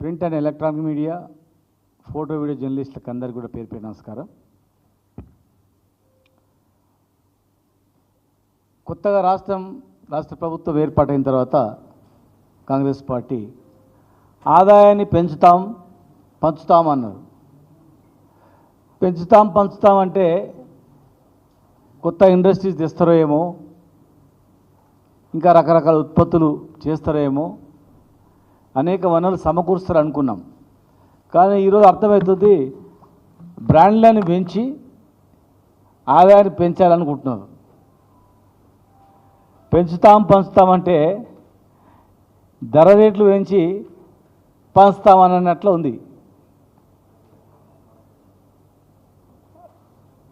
Print and electronic media photo video జర్నలిస్టులకు అందరికీ కూడా పేరు పేరు నమస్కారం. కొత్తగా రాష్ట్రం రాష్ట్ర ప్రభుత్వం ఏర్పాటైన తర్వాత కాంగ్రెస్ పార్టీ ఆదాయాన్ని పెంచుతాం పంచుతాం అన్నారు. పెంచుతాం పంచుతాం అంటే కొత్త ఇండస్ట్రీస్ తెస్తారో ఏమో ఇంకా రకరకాల ఉత్పత్తులు చేస్తారో ఏమో అనేక వనరులు సమకూరుస్తారు అనుకున్నాం కానీ ఈరోజు అర్థమవుతుంది బ్రాండ్లను పెంచి ఆదాయాన్ని పెంచాలనుకుంటున్నారు. పెంచుతాం పంచుతామంటే ధర రేట్లు పెంచి పంచుతామన్నట్లు ఉంది.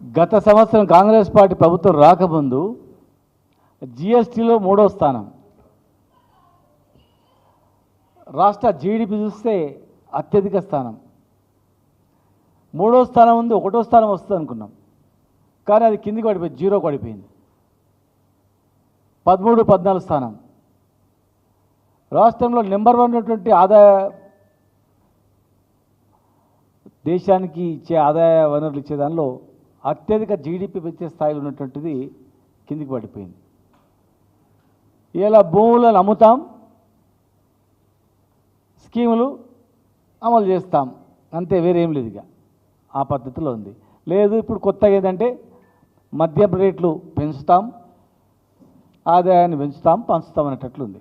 గత సంవత్సరం కాంగ్రెస్ పార్టీ ప్రభుత్వం రాకముందు జిఎస్టీలో మూడో స్థానం. రాష్ట్ర జీడిపి చూస్తే అత్యధిక స్థానం. మూడో స్థానం ఉంది ఒకటో స్థానం వస్తుంది అనుకున్నాం. కానీ అది కిందికి పడిపోయింది జీరో పడిపోయింది. పదమూడు పద్నాలుగు స్థానం. రాష్ట్రంలో నెంబర్ వన్ ఉన్నటువంటి ఆదాయ దేశానికి ఇచ్చే ఆదాయ వనరులు ఇచ్చే దానిలో అత్యధిక జీడిపి పెంచే స్థాయిలో ఉన్నటువంటిది కిందికి పడిపోయింది. ఇలా భూములను అమ్ముతాం స్కీములు అమలు చేస్తాం. అంతే వేరేం లేదు ఇక. ఆ పద్ధతిలో ఉంది. లేదు ఇప్పుడు కొత్తగా ఏంటంటే మద్యం రేట్లు పెంచుతాం ఆదాయాన్ని పెంచుతాం పంచుతాం అనేటట్లుంది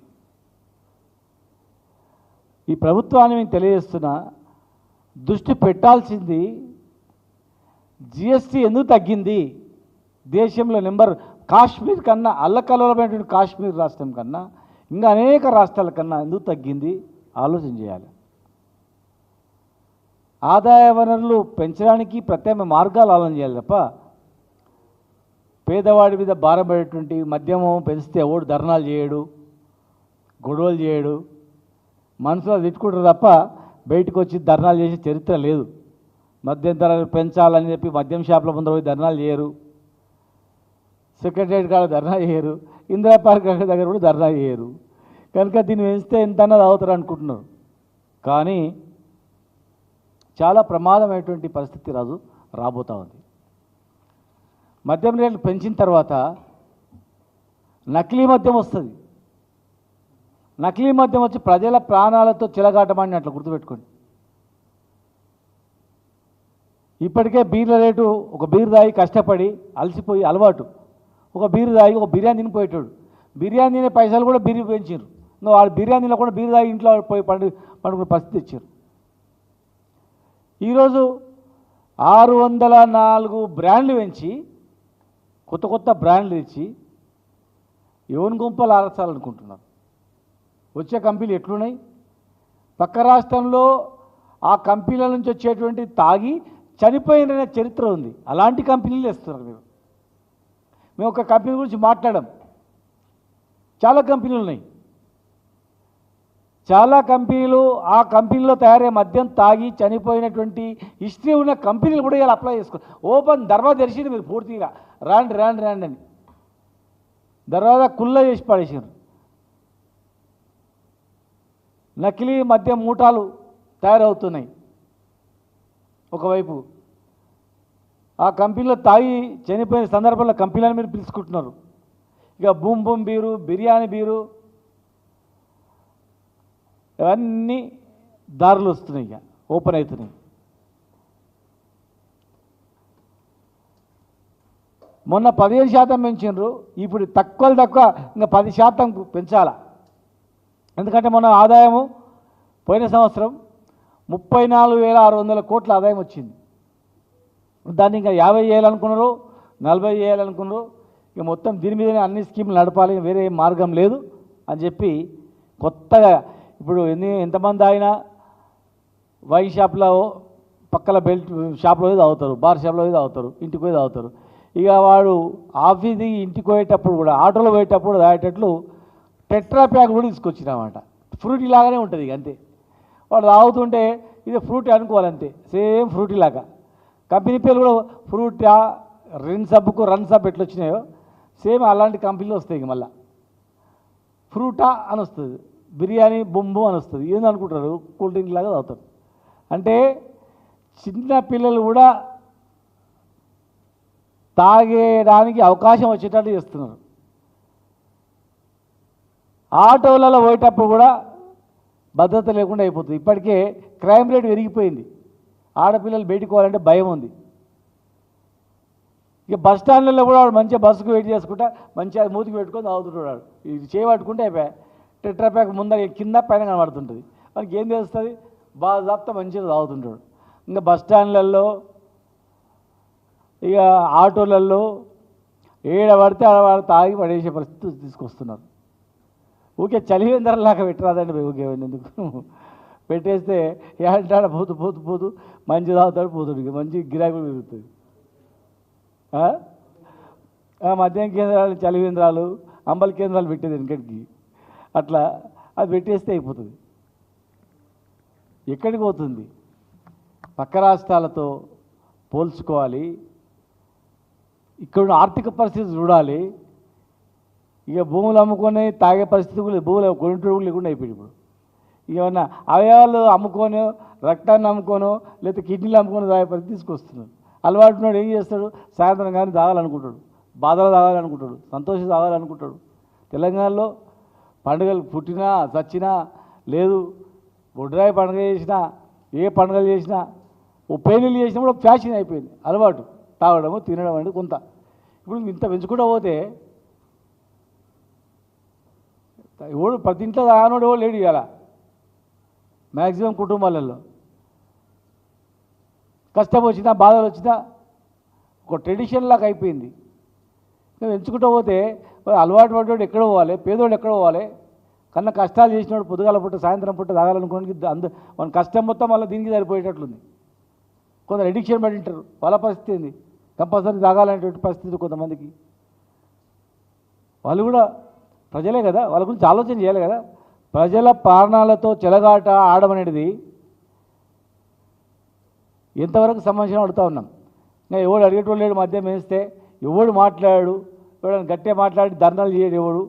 ఈ ప్రభుత్వాన్ని మేము తెలియజేస్తున్న దృష్టి పెట్టాల్సింది జిఎస్టీ ఎందుకు తగ్గింది? దేశంలో నెంబర్ కాశ్మీర్ కన్నా అల్లకల్లోలమైనటువంటి కాశ్మీర్ రాష్ట్రం కన్నా ఇంకా అనేక రాష్ట్రాల కన్నా ఎందుకు తగ్గింది? ఆలోచన చేయాలి. ఆదాయ వనరులు పెంచడానికి ప్రత్యామ్నాయ మార్గాలు ఆలోచన చేయాలి తప్ప పేదవాడి మీద భారం పడేటువంటి మద్యమం పెంచితే ఓడు ధర్నాలు చేయడు గొడవలు చేయడు మనసులో తిట్టుకుంటారు తప్ప బయటకు వచ్చి ధర్నాలు చేసే చరిత్ర లేదు. మద్యం ధరలు పెంచాలని చెప్పి మద్యం షాపుల ముందర పోయి ధర్నాలు చేయరు. సెక్రటరియట్ కాడ ధర్నా చేయరు. ఇందిరా పార్క్ దగ్గర కూడా ధర్నా చేయరు. కనుక దీన్ని పెంచితే ఎంత అన్నది అవుతారు అనుకుంటున్నారు. కానీ చాలా ప్రమాదమైనటువంటి పరిస్థితి రాజు రాబోతా ఉంది. మద్యం రేట్లు పెంచిన తర్వాత నకిలీ మద్యం వస్తుంది. నకిలీ మద్యం వచ్చి ప్రజల ప్రాణాలతో చిలగాటమని అట్లా గుర్తుపెట్టుకోండి. ఇప్పటికే బీర్ల రేటు ఒక బీర్ దాగి కష్టపడి అలసిపోయి అలవాటు. ఒక బీరు దాగి ఒక బిర్యానీ తినిపోయేటాడు. బిర్యానీ తినే పైసలు కూడా బీరు పెంచారు వాళ్ళు బిర్యానీలో కూడా బీరు ఇంట్లో పోయి పండు పండుకునే పరిస్థితి ఇచ్చారు ఈరోజు ఆరు వందల నాలుగు బ్రాండ్లు పెంచి కొత్త కొత్త బ్రాండ్లు ఇచ్చి ఎవరి గుంపలు ఆరచాలనుకుంటున్నారు వచ్చే కంపెనీలు ఎట్లున్నాయి? పక్క రాష్ట్రంలో ఆ కంపెనీల నుంచి వచ్చేటువంటి తాగి చనిపోయిన చరిత్ర ఉంది. అలాంటి కంపెనీలు ఇస్తున్నారు మీరు. మేము ఒక కంపెనీ గురించి మాట్లాడాం. చాలా కంపెనీలు ఉన్నాయి. చాలా కంపెనీలు ఆ కంపెనీలో తయారయ్యే మద్యం తాగి చనిపోయినటువంటి హిస్టరీ ఉన్న కంపెనీలు కూడా ఇలా అప్లై చేసుకో ఓపెన్ దర్వాజా తెరిచింది మీరు పూర్తిగా. రాండి రాండి రాండి అని. దర్వాజా కుల్ల చేసి పడేసారు నకిలీ మద్యం మూటాలు తయారవుతున్నాయి. ఒకవైపు. ఆ కంపెనీలో తాగి చనిపోయిన సందర్భంలో కంపెనీలను మీరు పిలుచుకుంటున్నారు. ఇక boom boom beer biryani beer ఇవన్నీ దారులు వస్తున్నాయి ఇక. ఓపెన్ అవుతున్నాయి. మొన్న పదిహేను శాతం పెంచిండ్రు ఇప్పుడు తక్కువ తక్కువ ఇంకా పది శాతం పెంచాల? ఎందుకంటే మొన్న ఆదాయము పోయిన సంవత్సరం ముప్పై నాలుగు వేల ఆరు వందల కోట్ల ఆదాయం వచ్చింది. దాన్ని ఇంకా యాభై వేయాలనుకున్నారు నలభై వేయాలనుకున్నారు ఇక మొత్తం దీని మీదనే అన్ని స్కీములు నడపాలి వేరే మార్గం లేదు అని చెప్పి కొత్తగా ఇప్పుడు ఎన్ని ఎంతమంది అయినా వైన్ షాప్లో పక్కల బెల్ట్ షాప్లో తాగుతారు బార్ షాప్లో తాగుతారు ఇంటికి పోయి తాగుతారు. ఇక వాడు ఆఫీస్ ఇంటికి పోయేటప్పుడు కూడా ఆటోలో పోయేటప్పుడు తాగేటట్లు టెట్రా ప్యాక్ కూడా తీసుకొచ్చినామాట. ఫ్రూటీ లాగానే ఉంటుంది ఇక అంతే. వాడు తాగుతుంటే ఇది ఫ్రూటీ అనుకోవాలంతే సేమ్ ఫ్రూటీ లాగా. కంపెనీ పేరు కూడా ఫ్రూటా రెన్ సబ్బుకు రన్ సబ్ ఎట్లొచ్చినాయో సేమ్ అలాంటి కంపెనీలు వస్తాయి ఇక మళ్ళీ. ఫ్రూటా అని వస్తుంది. బిర్యానీ బొంబు అని వస్తుంది. ఏందనుకుంటారు? కూల్ డ్రింక్ లాగా తాగుతారు. అంటే చిన్న పిల్లలు కూడా తాగేయడానికి అవకాశం వచ్చేటట్టు చేస్తున్నారు. ఆటోలలో పోయేటప్పుడు కూడా భద్రత లేకుండా అయిపోతుంది. ఇప్పటికే క్రైమ్ రేట్ పెరిగిపోయింది. ఆడపిల్లలు బయటికి పోవాలంటే భయం ఉంది. ఇక బస్ స్టాండ్లలో కూడా వాడు మంచిగా బస్సుకు వెయిట్ చేసుకుంటా మంచిగా మూతికి పెట్టుకొని తాగుతుంటాడు ఇది చేయబట్టుకుంటే అయిపోయా. టెట్రా ప్యాక్ ముందర కింద పైన కనబడుతుంటుంది. మనకి ఏం తెలుస్తుంది? బాగా జాప్తా మంచిగా తాగుతుంటాడు. ఇంకా బస్ స్టాండ్లలో ఇక ఆటోలలో ఏడ పడితే ఆడ వాడు తాగి పడేసే పరిస్థితి తీసుకొస్తున్నారు. ఊకే లాగా పెట్టరాదండి ఊకే ఎందుకు? పెట్టేస్తే ఏడంటాడ పోతు పోతు పోతు మంచి తాగుతాడు పోతాడు. మంచి గిరాకులు పెరుగుతుంది ఆ? కేంద్రాలు మద్యం కేంద్రాలు చలివేంద్రాలు అంబలి కేంద్రాలు పెట్టేది వెనకటికి. అట్లా అది పెట్టేస్తే అయిపోతుంది. ఎక్కడికి పోతుంది? పక్క రాష్ట్రాలతో పోల్చుకోవాలి. ఇక్కడ ఆర్థిక పరిస్థితి చూడాలి. ఇక భూములు అమ్ముకొని తాగే పరిస్థితి కూడా భూములు కొనుటోడు కూడా లేకుండా అయిపోయింది ఇప్పుడు. ఏమన్నా అవయవాలు అమ్ముకొని రక్తాన్ని అమ్ముకోనో లేకపోతే కిడ్నీలు అమ్ముకొని తాగే పరిస్థితి తీసుకొస్తున్నారు అలవాటున్నాడు ఏం చేస్తాడు? సాయంత్రం కానీ తాగాలనుకుంటాడు. బాధలు తాగాలనుకుంటాడు. సంతోషం తాగాలనుకుంటాడు. తెలంగాణలో పండుగలు పుట్టినా చచ్చినా లేదు బొడ్రాయి పండుగ చేసినా ఏ పండుగలు చేసినా ఓ పెళ్ళిళ్ళు చేసినా కూడా ఫ్యాషన్ అయిపోయింది. అలవాటు. తాగడము తినడం అనేది కొంత. ఇప్పుడు ఇంత పెంచుకుంటూ పోతే ఎవడు ప్రతి ఇంట్లో తాగనోడు ఎవడు లేడు ఇవాళ మ్యాక్సిమం కుటుంబాలలో. కష్టం వచ్చినా బాధలు వచ్చినా ఒక ట్రెడిషన్ లాగా అయిపోయింది. నువ్వు ఎంచుకుంటూ పోతే అలవాటు పడ్డోడు ఎక్కడ పోవాలి పేదోడు ఎక్కడ పోవాలి. కన్నా కష్టాలు చేసినోడు పొద్దుగాల పుట్ట సాయంత్రం పుట్ట తాగాలనుకోనికి అందు మన కష్టం మొత్తం మళ్ళీ దీనికి సరిపోయేటట్లుంది. కొందరు ఎడిక్షన్ పడి ఉంటారు. వాళ్ళ పరిస్థితి ఏంది? కంపల్సరీ తాగాలనేటువంటి పరిస్థితి కొంతమందికి. వాళ్ళు కూడా ప్రజలే కదా వాళ్ళ గురించి ఆలోచన చేయాలి కదా. ప్రజల ప్రాణాలతో చెలగాట ఆడమనేది ఎంతవరకు సమాచారం అడుగుతా ఉన్నాం? ఇంకా ఎవడు అడిగేటోళ్ళు లేడు మధ్య వేస్తే ఎవడు మాట్లాడాడు? ఎవడైనా గట్టిగా మాట్లాడి ధర్నాలు చేయడు ఎవడు.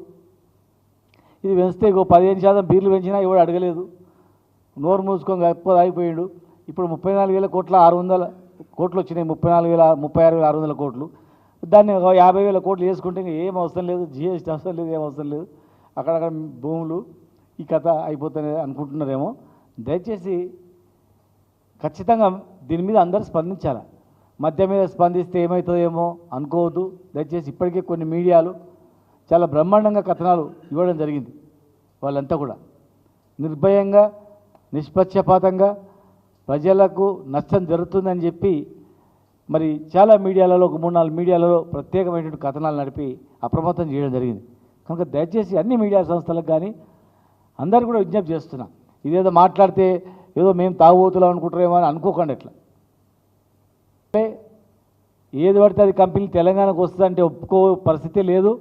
ఇది పెంచితే ఇంకో పదిహేను శాతం బీర్లు పెంచినా ఎవడు అడగలేదు. నోరు మూసుకొని గొప్పది అయిపోయాడు. ఇప్పుడు ముప్పై నాలుగు వేల కోట్ల ఆరు వందల కోట్లు వచ్చినాయి. ముప్పై నాలుగు వేల ముప్పై ఆరు వేల ఆరు వందల కోట్లు. దాన్ని ఒక యాభై వేల కోట్లు వేసుకుంటే ఇంకా ఏం అవసరం లేదు. జిఎస్టీ అవసరం లేదు ఏం అవసరం లేదు. అక్కడక్కడ భూములు ఈ కథ అయిపోతుంది అనుకుంటున్నారేమో. దయచేసి ఖచ్చితంగా దీని మీద అందరూ స్పందించాలి? మధ్య మీద స్పందిస్తే ఏమవుతుందేమో అనుకోవద్దు. దయచేసి ఇప్పటికే కొన్ని మీడియాలు చాలా బ్రహ్మాండంగా కథనాలు ఇవ్వడం జరిగింది వాళ్ళంతా కూడా. నిర్భయంగా నిష్పక్షపాతంగా ప్రజలకు నష్టం జరుగుతుందని చెప్పి మరి చాలా మీడియాలలో ఒక మూడు నాలుగు మీడియాలలో ప్రత్యేకమైనటువంటి కథనాలు నడిపి అప్రమత్తం చేయడం జరిగింది. కనుక దయచేసి అన్ని మీడియా సంస్థలకు కానీ అందరు కూడా విజ్ఞప్తి చేస్తున్నాం. ఇదేదో మాట్లాడితే ఏదో మేము తాగుబోతున్నాం అనుకుంటారేమో అని అనుకోకండి ఎట్లా ఏది పడితే అది కంపెనీ తెలంగాణకు వస్తుందంటే ఒప్పుకో పరిస్థితి లేదు.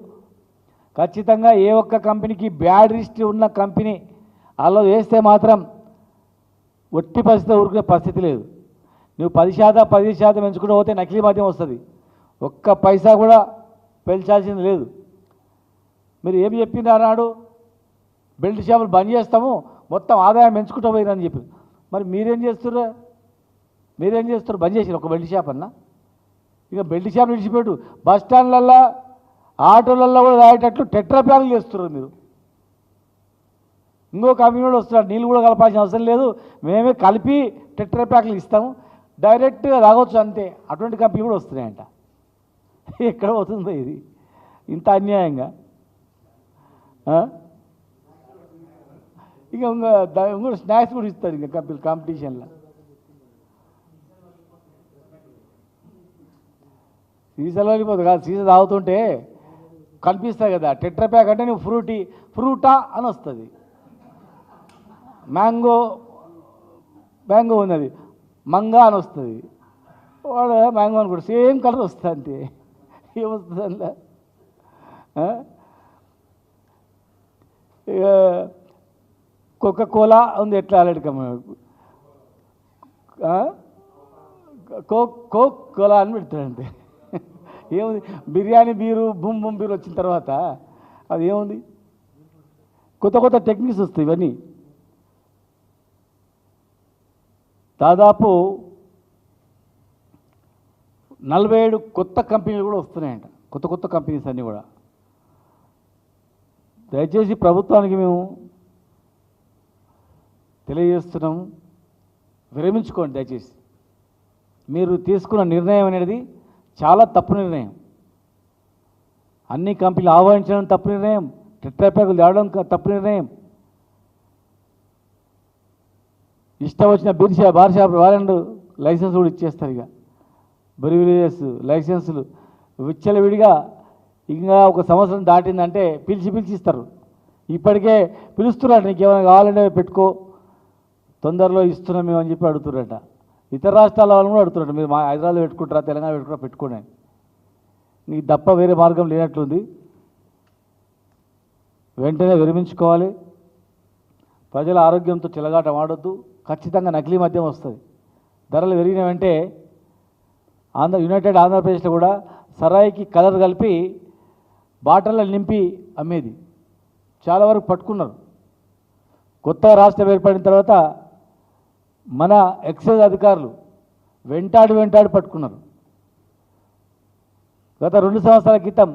ఖచ్చితంగా ఏ ఒక్క కంపెనీకి బ్యాడ్ రిస్ట్ ఉన్న కంపెనీ అలా వేస్తే మాత్రం ఒట్టి పరిస్థితి ఊరుకునే పరిస్థితి లేదు. నువ్వు పది శాతం పది శాతం ఎంచుకుంటూ పోతే నకిలీ మద్యం వస్తుంది. ఒక్క పైసా కూడా పెంచాల్సింది లేదు. మీరు ఏమి చెప్పింది అన్నాడు బెల్ట్ షాపులు బంద్ చేస్తాము మొత్తం ఆదాయం పెంచుకుంటూ పోయిందని చెప్పి. మరి మీరేం చేస్తున్నారు మీరేం చేస్తారు? బంద్ చేసారు ఒక బెల్ట్ షాప్ అన్నా. ఇక బెల్ట్ షాప్ విడిచిపెట్టు బస్ స్టాండ్లల్లో ఆటోలలో కూడా రాయేటట్లు టెట్రా ప్యాకులు చేస్తున్నారు మీరు. ఇంకో కంపెనీ కూడా వస్తున్నాడు. నీళ్ళు కూడా కలపాల్సిన అవసరం లేదు. మేమే కలిపి టెట్రా ప్యాక్లు ఇస్తాము. డైరెక్ట్గా రాగొచ్చు అంతే. అటువంటి కంపెనీ కూడా వస్తున్నాయంట. ఎక్కడ పోతుందో ఇది. ఇంత అన్యాయంగా. ఇంకా ఇక ఇంకా స్నాక్స్ కూడా ఇస్తారు ఇంకా కంపెనీ కాంపిటీషన్లో. సీసాలో వెళ్ళిపోదు కాదు. సీసా తాగుతుంటే కనిపిస్తాయి కదా. టెట్రా ప్యాక్ అంటే నువ్వు ఫ్రూటీ ఫ్రూటా అని వస్తుంది. మ్యాంగో మ్యాంగో ఉన్నది. మంగా అని వస్తుంది. వాడు మ్యాంగో అని కూడా సేమ్ కలర్ వస్తుంది అంతే. ఏమొస్తుంది అందులో? ఇక కోకా కోలా ఉంది ఎట్లా ఆల్రెడీ కోక్ కోక్ కోలా అని పెడతాడంతే. ఏముంది? Biryani beer boom boom beer వచ్చిన తర్వాత అది ఏముంది? కొత్త కొత్త టెక్నిక్స్ వస్తాయి ఇవన్నీ. దాదాపు నలభై ఏడు కొత్త కంపెనీలు కూడా వస్తున్నాయంట. కొత్త కొత్త కంపెనీస్ అన్నీ కూడా. దయచేసి ప్రభుత్వానికి మేము తెలియజేస్తున్నాము విరమించుకోండి దయచేసి. మీరు తీసుకున్న నిర్ణయం అనేది చాలా తప్పు నిర్ణయం. అన్ని కంపెనీలు ఆహ్వానించడం తప్పు నిర్ణయం. టెట్రాప్యాకులు తేవడం తప్పు నిర్ణయం. ఇష్టం వచ్చిన beer shop bar shop license కూడా ఇచ్చేస్తారు ఇక. బ్రివిలేజెస్ లైసెన్సులు విచ్చలవిడిగా ఇంకా ఒక సంవత్సరం దాటిందంటే పిలిచి పిలిచి ఇస్తారు. ఇప్పటికే పిలుస్తున్నారు నీకు ఏమైనా కావాలంటే పెట్టుకో. తొందరలో ఇస్తున్నాం మేము అని చెప్పి అడుగుతున్నారట. ఇతర రాష్ట్రాల వాళ్ళు కూడా అడుగుతున్నారు మీరు మా హైదరాబాద్ పెట్టుకుంటారా తెలంగాణ పెట్టుకుంటారా పెట్టుకోండి నీకు తప్ప వేరే మార్గం లేనట్లుంది. వెంటనే విరమించుకోవాలి. ప్రజల ఆరోగ్యంతో చిలగాట వాడొద్దు ఖచ్చితంగా నకిలీ మద్యం వస్తుంది. ధరలు పెరిగినవంటే ఆంధ్ర యునైటెడ్ ఆంధ్రప్రదేశ్లో కూడా సరాయికి కలర్ కలిపి బాటల్లో నింపి అమ్మేది. చాలా వరకు పట్టుకున్నారు. కొత్త రాష్ట్రం ఏర్పడిన తర్వాత మన ఎక్సైజ్ అధికారులు వెంటాడి వెంటాడి పట్టుకున్నారు. గత రెండు సంవత్సరాల క్రితం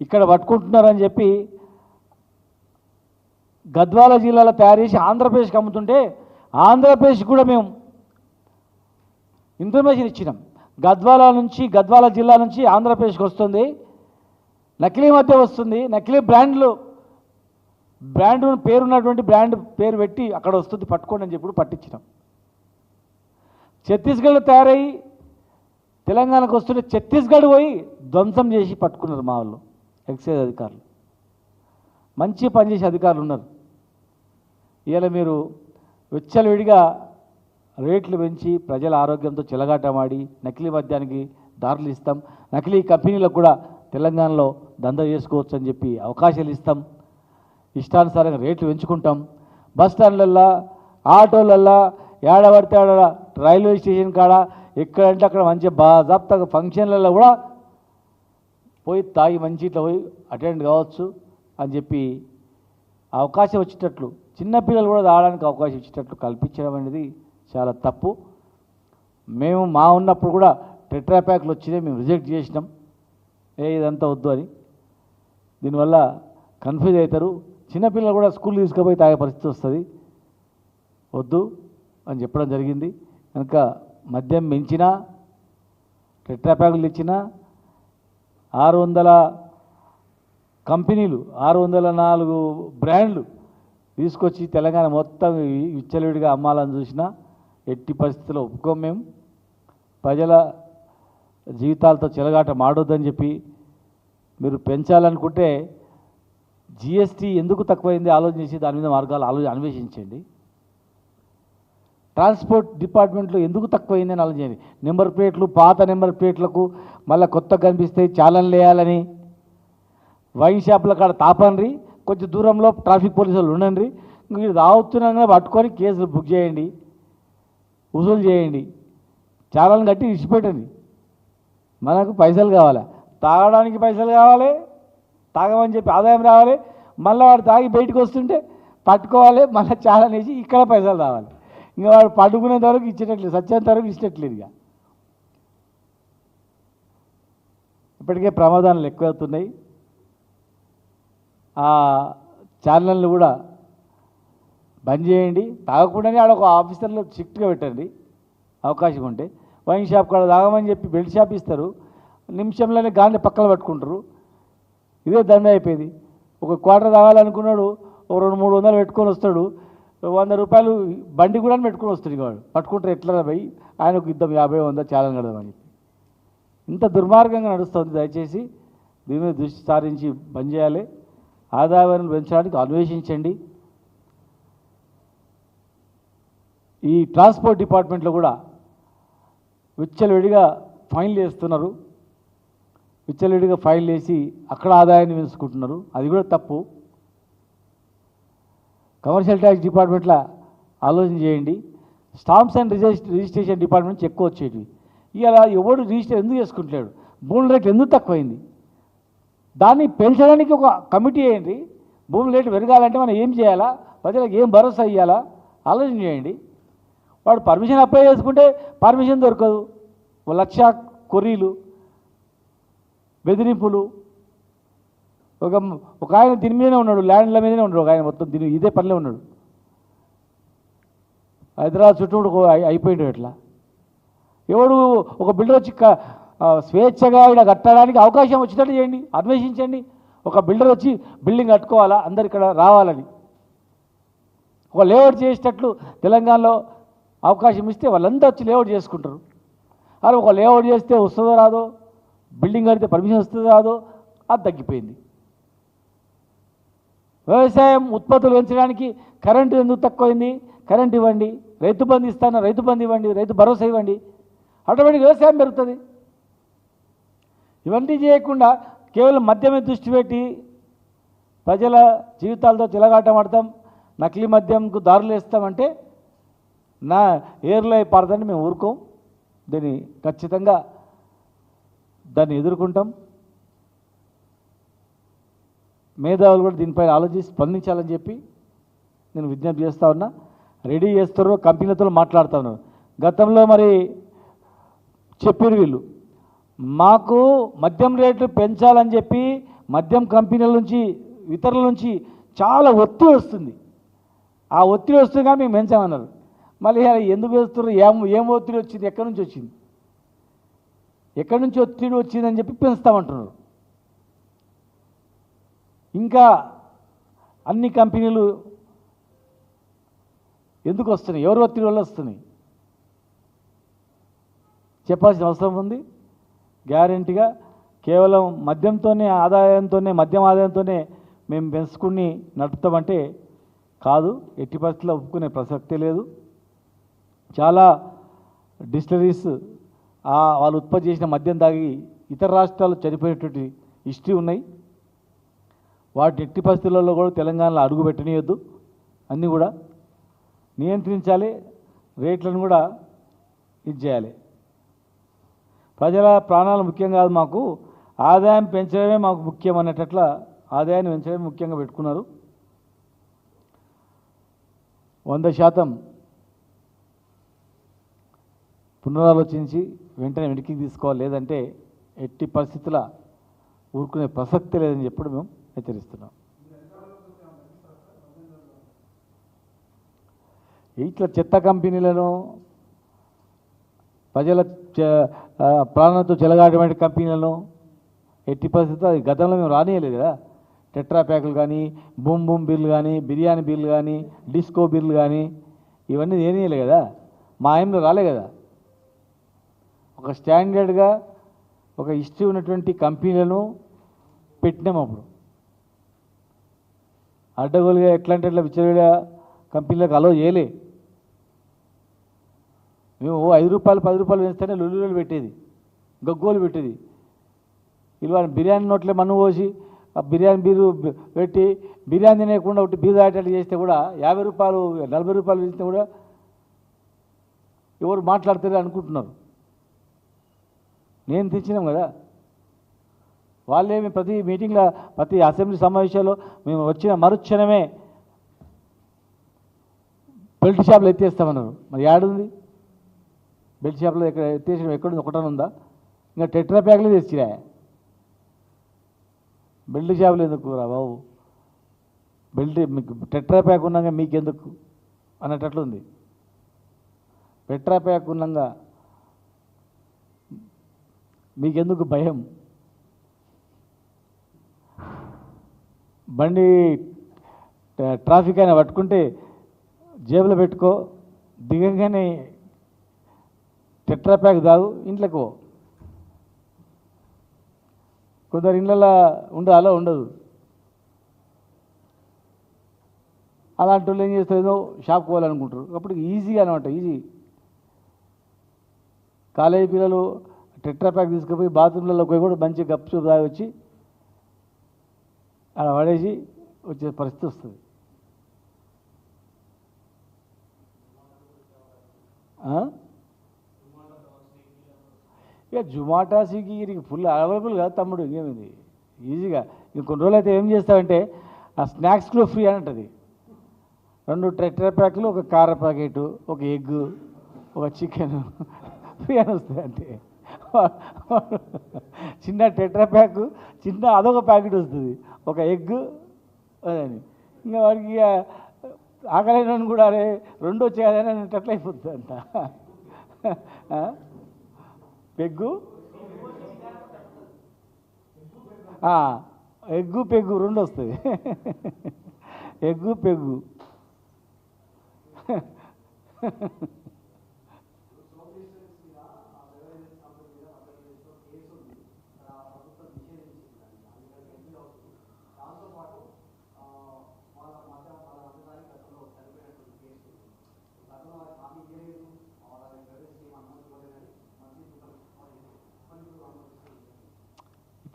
ఇక్కడ పట్టుకుంటున్నారని చెప్పి గద్వాల జిల్లాలో తయారు చేసి ఆంధ్రప్రదేశ్కి అమ్ముతుంటే ఆంధ్రప్రదేశ్ కూడా మేము ఇన్ఫర్మేషన్ ఇచ్చినాం. గద్వాల నుంచి గద్వాల జిల్లా నుంచి ఆంధ్రప్రదేశ్కి వస్తుంది. నకిలీ మధ్య వస్తుంది. నకిలీ బ్రాండ్లు బ్రాండ్ పేరున్నటువంటి బ్రాండ్ పేరు పెట్టి అక్కడ వస్తుంది. పట్టుకోండి అని చెప్పి పట్టించినాం. ఛత్తీస్గఢ్లో తయారయ్యి తెలంగాణకు వస్తుంటే ఛత్తీస్గఢ్ పోయి ధ్వంసం చేసి పట్టుకున్నారు మా వాళ్ళు ఎక్సైజ్ అధికారులు. మంచి పనిచేసే అధికారులు ఉన్నారు. ఇవాళ మీరు విచ్చలవిడిగా రేట్లు పెంచి ప్రజల ఆరోగ్యంతో చిలగాటమాడి నకిలీ మద్యానికి దారులు ఇస్తాం నకిలీ కంపెనీలకు కూడా తెలంగాణలో దంద చేసుకోవచ్చు అని చెప్పి అవకాశాలు ఇస్తాం. ఇష్టానుసారంగా రేట్లు పెంచుకుంటాం. బస్ స్టాండ్లల్లో ఆటోలల్లో ఏడబడితే ఆడ రైల్వే స్టేషన్ కాడ ఎక్కడంటే అక్కడ మంచి బాజాప్తగా ఫంక్షన్లలో కూడా పోయి తాగి మంచి ఇట్లా పోయి అటెండ్ కావచ్చు అని చెప్పి అవకాశం వచ్చేటట్లు చిన్నపిల్లలు కూడా రావడానికి అవకాశం ఇచ్చేటట్లు కల్పించడం అనేది చాలా తప్పు. మేము మా ఉన్నప్పుడు కూడా టెట్రా ప్యాక్లు వచ్చినాయి మేము రిజెక్ట్ చేసినాం. ఏ ఇదంతా వద్దు అని. దీనివల్ల కన్ఫ్యూజ్ అవుతారు. చిన్నపిల్లలు కూడా స్కూల్ తీసుకుపోయి తాగే పరిస్థితి వస్తుంది. వద్దు అని చెప్పడం జరిగింది. కనుక మద్యం మించినా టెట్రాప్యాకులు ఇచ్చినా ఆరు వందల కంపెనీలు ఆరు వందల నాలుగు బ్రాండ్లు తీసుకొచ్చి తెలంగాణ మొత్తం విచ్చలవిడిగా అమ్మాలని చూసినా ఎట్టి పరిస్థితుల్లో ఒప్పుకోం మేము. ప్రజల జీవితాలతో చెలగాట మాడొద్దని చెప్పి మీరు పెంచాలనుకుంటే జిఎస్టీ ఎందుకు తక్కువైంది ఆలోచించి దాని మీద మార్గాలు ఆలోచన అన్వేషించండి. ట్రాన్స్పోర్ట్ డిపార్ట్మెంట్లో ఎందుకు తక్కువైందని ఆలోచించండి నెంబర్ ప్లేట్లు పాత నెంబర్ ప్లేట్లకు మళ్ళీ కొత్త కనిపిస్తాయి చాలన్ వేయాలని వైన్ షాపుల కాడ తాపండ్రి కొంచెం దూరంలో ట్రాఫిక్ పోలీసులు ఉండండి. మీరు తాగుతున్నాగా పట్టుకొని కేసులు బుక్ చేయండి. వసూలు చేయండి. చాలాని కట్టి ఇచ్చిపెట్టండి మనకు పైసలు కావాలి? తాగడానికి పైసలు కావాలి. తాగమని చెప్పి ఆదాయం రావాలి. మళ్ళీ వాడు తాగి బయటకు వస్తుంటే పట్టుకోవాలి. మళ్ళీ చాలా ఇక్కడ పైసలు రావాలి. ఇంకా వాడు పట్టుకునేంత వరకు ఇచ్చేటట్లేదు సచ్చేంత వరకు ఇచ్చేటట్లేదు ఇక. ఇప్పటికే ప్రమాదాలు ఎక్కువవుతున్నాయి. ఆ ఛానల్ని కూడా బంద్ చేయండి. తాగకుండానే ఆడ ఒక ఆఫీసర్లో స్ట్రిక్ట్గా పెట్టండి. అవకాశం ఉంటే. వైన్ షాప్ కాడ తాగమని చెప్పి బెల్ట్ షాప్ ఇస్తారు. నిమిషంలోనే గాలిని పక్కన పట్టుకుంటారు. ఇదే దండ అయిపోయింది. ఒక క్వార్టర్ తాగాలనుకున్నాడు ఒక రెండు మూడు వందలు పెట్టుకొని వస్తాడు. వంద రూపాయలు బండి కూడా పెట్టుకొని వస్తుంది వాడు. పట్టుకుంటారు ఎట్లా పోయి ఆయనకు ఇద్దరు యాభై వంద చాలా కడదామని ఇంత దుర్మార్గంగా నడుస్తుంది. దయచేసి దీని మీద దృష్టి సారించి బంద్ చేయాలి. ఆదాయాన్ని పెంచడానికి అన్వేషించండి. ఈ ట్రాన్స్పోర్ట్ డిపార్ట్మెంట్లో కూడా విచ్చలవిడిగా ఫైన్లు వేస్తున్నారు. విచ్చలవిడిగా ఫైన్లు వేసి అక్కడ ఆదాయాన్ని పెంచుకుంటున్నారు. అది కూడా తప్పు. కమర్షియల్ ట్యాక్స్ డిపార్ట్మెంట్లో ఆలోచన చేయండి. స్టాంప్స్ అండ్ రిజిస్ట్రేషన్ డిపార్ట్మెంట్ నుంచి ఎక్కువ వచ్చేటివి. ఇలా ఎవడు రిజిస్టర్ ఎందుకు చేసుకుంటలేడు? భూముల రేట్లు ఎందుకు తక్కువైంది? దాన్ని పెంచడానికి ఒక కమిటీ వేయండి. భూమి రేటు పెరగాలంటే మనం ఏం చేయాలా? ప్రజలకు ఏం భరోసా ఇవ్వాలా ఆలోచన చేయండి. వాడు పర్మిషన్ అప్లై చేసుకుంటే పర్మిషన్ దొరకదు. లక్ష కొర్రీలు బెదిరింపులు ఒక ఒక ఆయన దీని మీదనే ఉన్నాడు ల్యాండ్ల మీదనే ఉన్నాడు ఒక ఆయన మొత్తం దీని ఇదే పనిలో ఉన్నాడు. హైదరాబాద్ చుట్టూ అయిపోయిండు ఇట్లా ఎవడు ఒక బిల్డర్ వచ్చి స్వేచ్ఛగా ఇక్కడ కట్టడానికి అవకాశం వచ్చినట్టు చేయండి అన్వేషించండి. ఒక బిల్డర్ వచ్చి బిల్డింగ్ కట్టుకోవాలా అందరు ఇక్కడ రావాలని. ఒక లేఅవుట్ చేసేటట్లు తెలంగాణలో అవకాశం ఇస్తే వాళ్ళందరూ వచ్చి లేఅవుట్ చేసుకుంటారు. అలా ఒక లేఅవుట్ చేస్తే వస్తుందో రాదో బిల్డింగ్ కడితే పర్మిషన్ వస్తుందో రాదో అది తగ్గిపోయింది. వ్యవసాయం ఉత్పత్తులు పెంచడానికి కరెంటు ఎందుకు తక్కువైంది? కరెంట్ ఇవ్వండి రైతు బంధు ఇస్తాను రైతు బంధు ఇవ్వండి రైతు భరోసా ఇవ్వండి. ఆటోమేటిక్ వ్యవసాయం పెరుగుతుంది. ఇవన్నీ చేయకుండా కేవలం మద్యమే దృష్టి పెట్టి ప్రజల జీవితాలతో చిలగాటమాడతాం నకిలీ మద్యంకు దారులు వేస్తామంటే నా ఏర్లో పడదని మేము ఊరుకోం. దీన్ని ఖచ్చితంగా దాన్ని ఎదుర్కొంటాం. మేధావులు కూడా దీనిపైన ఆలోచించి స్పందించాలని చెప్పి నేను విజ్ఞప్తి చేస్తా ఉన్నా. రెడీ చేస్తారు కంపెనీలతో మాట్లాడుతా ఉన్నారు. గతంలో మరి చెప్పారు వీళ్ళు మాకు మద్యం రేట్లు పెంచాలని చెప్పి మద్యం కంపెనీల నుంచి ఇతరుల నుంచి చాలా ఒత్తిడి వస్తుంది. ఆ ఒత్తిడి వస్తుంది కానీ మేము పెంచామన్నారు. మళ్ళీ ఎందుకు వేస్తున్నారు ఏం ఏం ఒత్తిడి వచ్చింది ఎక్కడి నుంచి వచ్చింది? ఎక్కడి నుంచి ఒత్తిడి వచ్చిందని చెప్పి పెంచుతామంటున్నారు. ఇంకా అన్ని కంపెనీలు ఎందుకు వస్తున్నాయి? ఎవరు ఒత్తిడి వల్ల వస్తున్నాయి? చెప్పాల్సిన అవసరం ఉంది. గ్యారంటీగా కేవలం మద్యంతోనే ఆదాయంతోనే మద్యం ఆదాయంతోనే మేము పెంచుకుని నడుపుతామంటే కాదు ఎట్టి పరిస్థితుల్లో ఒప్పుకునే ప్రసక్తే లేదు. చాలా డిస్టరీస్ వాళ్ళు ఉత్పత్తి చేసిన మద్యం తాగి ఇతర రాష్ట్రాలు చనిపోయేటువంటి హిస్టరీ ఉన్నాయి. వాటి ఎట్టి పరిస్థితులలో కూడా తెలంగాణలో అడుగు పెట్టనీయొద్దు. అన్నీ కూడా నియంత్రించాలి రేట్లను కూడా ఇది చేయాలి. ప్రజల ప్రాణాలు ముఖ్యం కాదు మాకు ఆదాయం పెంచడమే మాకు ముఖ్యం అనేటట్ల ఆదాయాన్ని పెంచడమే ముఖ్యంగా పెట్టుకున్నారు. వంద శాతం పునరాలోచించి వెంటనే వెనక్కి తీసుకోవాలి. లేదంటే ఎట్టి పరిస్థితుల ఊరుకునే ప్రసక్తి లేదని చెప్పడం మేము హెచ్చరిస్తున్నాం. ఇట్లా చెత్త కంపెనీలను ప్రజల చ- ఆ, కంపెనీలను ఎట్టి పరిస్థితి అది గతంలో మేము రానియలేదు కదా. టెట్రా ప్యాకులు కానీ బూమ్ బూమ్ బిల్లు కానీ బిర్యానీ బిల్లు కానీ డిస్కో బిల్లు కానీ ఇవన్నీ ఏనియలే కదా. మా ఆయనలో రాలే కదా. ఒక స్టాండర్డ్గా ఒక హిస్టరీ ఉన్నటువంటి కంపెనీలను పెట్టినాం అప్పుడు. అడ్డగోలుగా ఎట్లాంటి ఎట్లా విచ్చలవిడిగా కంపెనీలకు అలో చేయలే. మేము ఓ ఐదు రూపాయలు పది రూపాయలు వేస్తేనే లొల్లులు పెట్టేది. గగ్గోలు పెట్టేది. ఇలా బిర్యానీ నోట్లే మన్ను పోసి ఆ బిర్యానీ బీరు పెట్టి బిర్యానీ తినేయకుండా ఒకటి బీరు దాటేట్లు చేస్తే కూడా యాభై రూపాయలు నలభై రూపాయలు వేస్తే కూడా ఎవరు మాట్లాడతారు అనుకుంటున్నారు. నేను తెచ్చినాం కదా. వాళ్ళేమి ప్రతి మీటింగ్లో ప్రతి అసెంబ్లీ సమావేశాల్లో మేము వచ్చిన మరుక్షణమే బెల్ట్ షాప్లో ఎత్తేస్తామన్నారు. మరి ఏడుంది బెల్ట్ షాప్లో ఎక్కడ ఎత్తేసిన ఎక్కడుంది? ఒకటని ఉందా ఇంకా టెట్రా ప్యాక్లు తెచ్చిరా. బెల్ట్ షాపులు ఎందుకు రా బాబు? బెల్ట్ మీకు టెట్రా ప్యాక్ ఉన్నాక మీకెందుకు? అన్నట్లుంది టెట్రా ప్యాక్ ఉన్నాక మీకెందుకు భయం? బండి ట్రాఫిక్ అయినా పట్టుకుంటే జేబులో పెట్టుకో దిగంగానే టెట్రా ప్యాక్ తాగు ఇంట్లోకి పో. కొందరు ఇళ్ళలో ఉండదు అలా ఉండదు. అలాంటి వాళ్ళు ఏం చేస్తారు ఏదో షాప్కి పోవాలనుకుంటారు. అప్పుడు ఈజీగా అనమాట ఈజీ. కాలేజీ పిల్లలు టెట్రా ప్యాక్ తీసుకుపోయి బాత్రూమ్లలో పోయి కూడా మంచి గప్ చూపు తాగి వచ్చి అలా పడేసి వచ్చే పరిస్థితి వస్తుంది. ఇక జుమాటా స్విగ్గీ నీకు ఫుల్ అవైలబుల్ కాదు తమ్ముడు ఇంకేమిది? ఈజీగా. ఇంక కొన్ని రోజులు అయితే ఏం చేస్తావంటే ఆ స్నాక్స్ కూడా ఫ్రీ అని ఉంటుంది రెండు టెట్రా ప్యాక్లు ఒక కార ప్యాకెట్ ఒక ఎగ్ ఒక చికెన్ ఫ్రీ అని వస్తాయి అంటే చిన్న టెట్రా ప్యాక్ చిన్న అదొక ప్యాకెట్ వస్తుంది. ఒక ఎగ్ అదని ఇంకా వాడికి ఇక ఆకలైన కూడా అరే రెండు వచ్చేయాలని అనేటట్లు అయిపోతుంది పెగ్గు? ఎగ్గు పెగ్గు రెండు వస్తుంది ఎగ్గు పెగ్గు.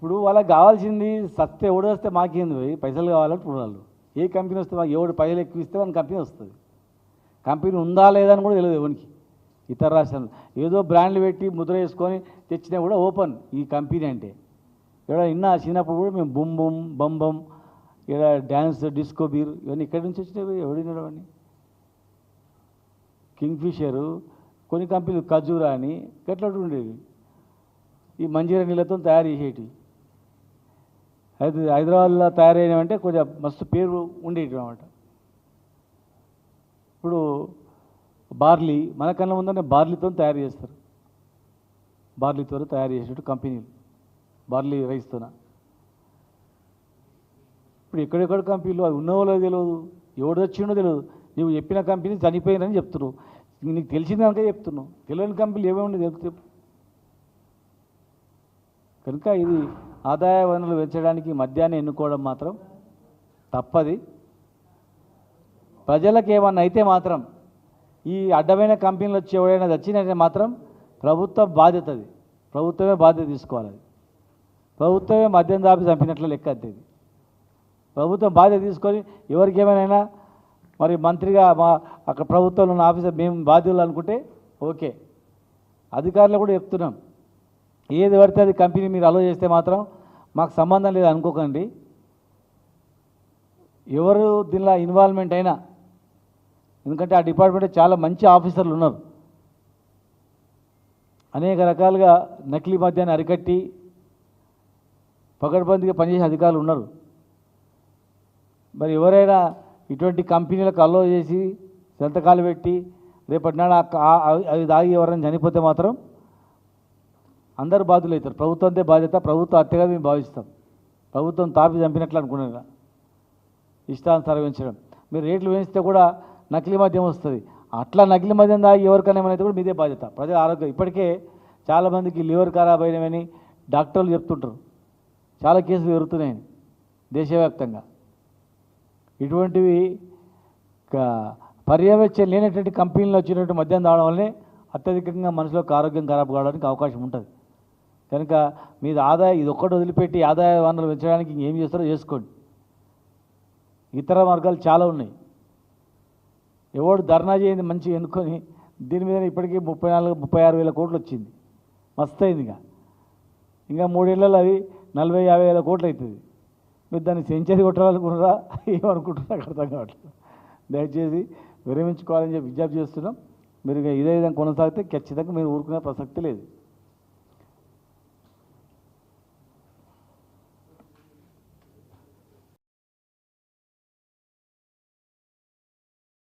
ఇప్పుడు వాళ్ళకి కావాల్సింది సత్తే ఎవడు వస్తే మాకేంది పోయి పైసలు కావాలని వాళ్ళు ఏ కంపెనీ వస్తే మాకు ఎవడు పైసలు ఎక్కువ ఇస్తే మన కంపెనీ వస్తుంది. కంపెనీ ఉందా లేదా అని కూడా తెలియదు ఎవరికి. ఇతర రాష్ట్రాలు. ఏదో బ్రాండ్లు పెట్టి ముద్ర వేసుకొని తెచ్చినా కూడా ఓపెన్ ఈ కంపెనీ అంటే. ఇక్కడ ఇన్న చిన్నప్పుడు కూడా మేము బుమ్ బుమ్ బమ్ బమ్ ఇక్కడ డ్యాన్స్ డిస్కో బీర్ ఇవన్నీ ఇక్కడి నుంచి వచ్చినవి ఎవడినాడు అవన్నీ కింగ్ ఫిషరు కొన్ని కంపెనీలు ఖజూరా అని గట్లట్టు ఉండేవి. ఈ మంజీరా నీళ్ళతో తయారు చేసేటివి. అయితే హైదరాబాద్లో తయారైనవంటే కొంచెం మస్తు పేరు ఉండేవి అనమాట ఇప్పుడు బార్లీ మన కళ్ళ ముందనే బార్లీతో తయారు చేస్తారు. బార్లీతో తయారు చేసేట్టు కంపెనీలు బార్లీ రైస్తోన. ఇప్పుడు ఎక్కడెక్కడ కంపెనీలు అవి ఉన్నవాళ్ళో తెలియదు ఎవడు వచ్చిండో తెలియదు నువ్వు చెప్పిన కంపెనీ చనిపోయిందని చెప్తున్నావు. నీకు తెలిసిన కనుక చెప్తున్నావు. తెలియని కంపెనీలు ఏమేమి ఉండదు తెలుపు? కనుక ఇది ఆదాయ వనరులు పెంచడానికి మద్యాన్ని ఎన్నుకోవడం మాత్రం తప్పది. ప్రజలకు ఏమన్నా అయితే మాత్రం ఈ అడ్డమైన కంపెనీలు వచ్చి ఎవరైనా వచ్చినట్టే మాత్రం ప్రభుత్వ బాధ్యత అది ప్రభుత్వమే బాధ్యత తీసుకోవాలి. అది ప్రభుత్వమే మద్యం దాపి చంపినట్లు లెక్క అది ప్రభుత్వం బాధ్యత తీసుకొని ఎవరికి ఏమైనా మరి మంత్రిగా మా అక్కడ ప్రభుత్వంలో ఉన్న ఆఫీసర్ మేము బాధ్యులు అనుకుంటే ఓకే. అధికారులు కూడా చెప్తున్నాం. ఏది పడితే అది కంపెనీ మీరు అలో చేస్తే మాత్రం మాకు సంబంధం లేదు అనుకోకండి. ఎవరు దీనిలో ఇన్వాల్వ్మెంట్ అయినా ఎందుకంటే ఆ డిపార్ట్మెంట్ చాలా మంచి ఆఫీసర్లు ఉన్నారు. అనేక రకాలుగా నకిలీ మద్యాన్ని అరికట్టి పకడ్బందీగా పనిచేసే అధికారులు ఉన్నారు. మరి ఎవరైనా ఇటువంటి కంపెనీలకు అలో చేసి సంతకాలు పెట్టి రేపటి నాడు అవి అవి దాగి ఎవరైనా చనిపోతే మాత్రం అందరు బాధ్యులు అవుతారు. ప్రభుత్వంతే బాధ్యత ప్రభుత్వ అత్తగా మేము భావిస్తాం. ప్రభుత్వం తాపి చంపినట్లు అనుకున్నాను ఇష్టానుసారం పెంచడం మీరు రేట్లు పెంచితే కూడా నకిలీ మద్యం వస్తుంది. అట్లా నకిలీ మద్యం దాగి ఎవరికైనా ఏమైనా కూడా మీదే బాధ్యత. ప్రజల ఆరోగ్యం. ఇప్పటికే చాలామందికి లివర్ ఖరాబ్ అయినవని డాక్టర్లు చెప్తుంటారు. చాలా కేసులు పెరుగుతున్నాయని దేశవ్యాప్తంగా. ఇటువంటివి పర్యవేక్షణ లేనటువంటి కంపెనీలు వచ్చినటువంటి మద్యం తాగడం వల్లనే అత్యధికంగా మనుషులకు ఆరోగ్యం ఖరాబ్ కావడానికి అవకాశం ఉంటుంది. కనుక మీద ఆదాయ ఇది ఒక్కటి వదిలిపెట్టి ఆదాయ వనరులు పెంచడానికి ఇంకేం చేస్తారో చేసుకోండి. ఇతర మార్గాలు చాలా ఉన్నాయి. ఎవడు ధర్నా చేయండి మంచిగా ఎన్నుకొని దీని మీద ఇప్పటికీ ముప్పై నాలుగు ముప్పై ఆరు వేల కోట్లు వచ్చింది. మస్తు అయింది ఇక. ఇంకా మూడేళ్ళలో అది నలభై యాభై వేల కోట్లు అవుతుంది. మీరు దాన్ని సెంచరీ కొట్టాలనుకున్నారా? ఏమనుకుంటున్నా అర్థం కావట్లేదు. దయచేసి విరమించుకోవాలని చెప్పి విజ్ఞప్తి చేస్తున్నాం. మీరు ఇక ఇదే విధంగా కొనసాగితే ఖచ్చితంగా మీరు ఊరుకునే ప్రసక్తి లేదు.